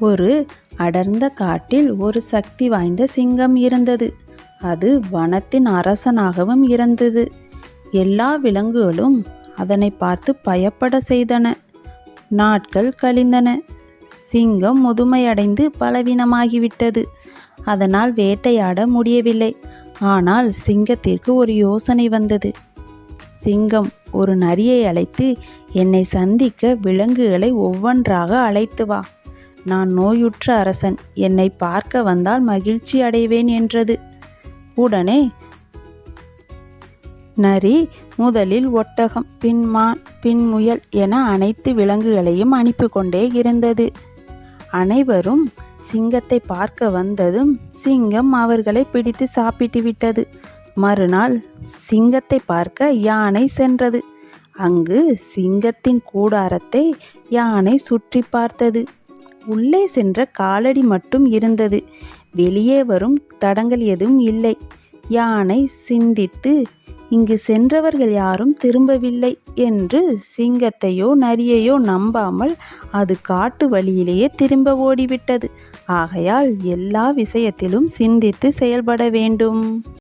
ஒரு அடர்ந்த காட்டில் ஒரு சக்தி வாய்ந்த சிங்கம் இருந்தது. அது வனத்தின் அரசனாகவும் இருந்தது. எல்லா விலங்குகளும் அதனை பார்த்து பயப்பட செய்தன. நாட்கள் கழிந்தன. சிங்கம் முதுமையடைந்து பலவீனமாகிவிட்டது. அதனால் வேட்டையாட முடியவில்லை. ஆனால் சிங்கத்திற்கு ஒரு யோசனை வந்தது. சிங்கம் ஒரு நரியை அழைத்து என்னை சந்திக்க விலங்குகளை ஒவ்வொன்றாக அழைத்து வா. நான் நோயுற்ற அரசன். என்னை பார்க்க வந்தால் மகிழ்ச்சி அடைவேன் என்றது. உடனே நரி முதலில் ஒட்டகம் பின் மான் பின் முயல் என அனைத்து விலங்குகளையும் அனுப்பி கொண்டே இருந்தது. அனைவரும் சிங்கத்தை பார்க்க வந்ததும் சிங்கம் அவர்களை பிடித்து சாப்பிட்டு விட்டது. மறுநாள் சிங்கத்தை பார்க்க யானை சென்றது. அங்கு சிங்கத்தின் கூடாரத்தை யானை சுற்றி பார்த்தது. உள்ளே சென்ற காலடி மட்டும் இருந்தது. வெளியே வரும் தடங்கள் எதுவும் இல்லை. யானை சிந்தித்து இங்கு சென்றவர்கள் யாரும் திரும்பவில்லை என்று சிங்கத்தையோ நரியையோ நம்பாமல் அது காட்டு வழியிலேயே திரும்ப ஓடிவிட்டது. ஆகையால் எல்லா விஷயத்திலும் சிந்தித்து செயல்பட வேண்டும்.